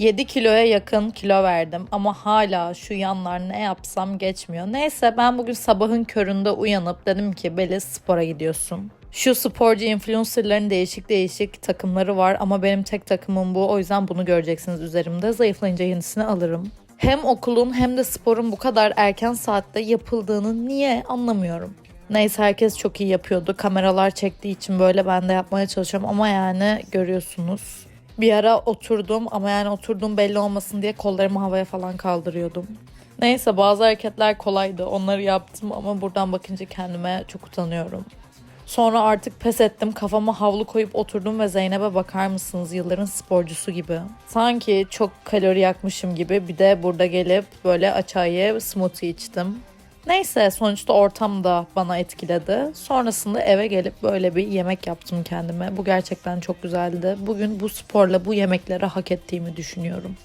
7 kiloya yakın kilo verdim ama hala şu yanlar ne yapsam geçmiyor. Neyse ben bugün sabahın köründe uyanıp dedim ki Beliz spora gidiyorsun. Şu sporcu influencerların değişik değişik takımları var ama benim tek takımım bu. O yüzden bunu göreceksiniz üzerimde. Zayıflayınca yenisini alırım. Hem okulun hem de sporun bu kadar erken saatte yapıldığını niye anlamıyorum. Neyse herkes çok iyi yapıyordu. Kameralar çektiği için böyle ben de yapmaya çalışıyorum ama yani görüyorsunuz. Bir ara oturdum ama yani oturduğum belli olmasın diye kollarımı havaya falan kaldırıyordum. Neyse bazı hareketler kolaydı. Onları yaptım ama buradan bakınca kendime çok utanıyorum. Sonra artık pes ettim. Kafama havlu koyup oturdum ve Zeynep'e bakar mısınız? Yılların sporcusu gibi. Sanki çok kalori yakmışım gibi. Bir de burada gelip böyle açayı smoothie içtim. Neyse sonuçta ortam da bana etkiledi. Sonrasında eve gelip böyle bir yemek yaptım kendime. Bu gerçekten çok güzeldi. Bugün bu sporla bu yemekleri hak ettiğimi düşünüyorum.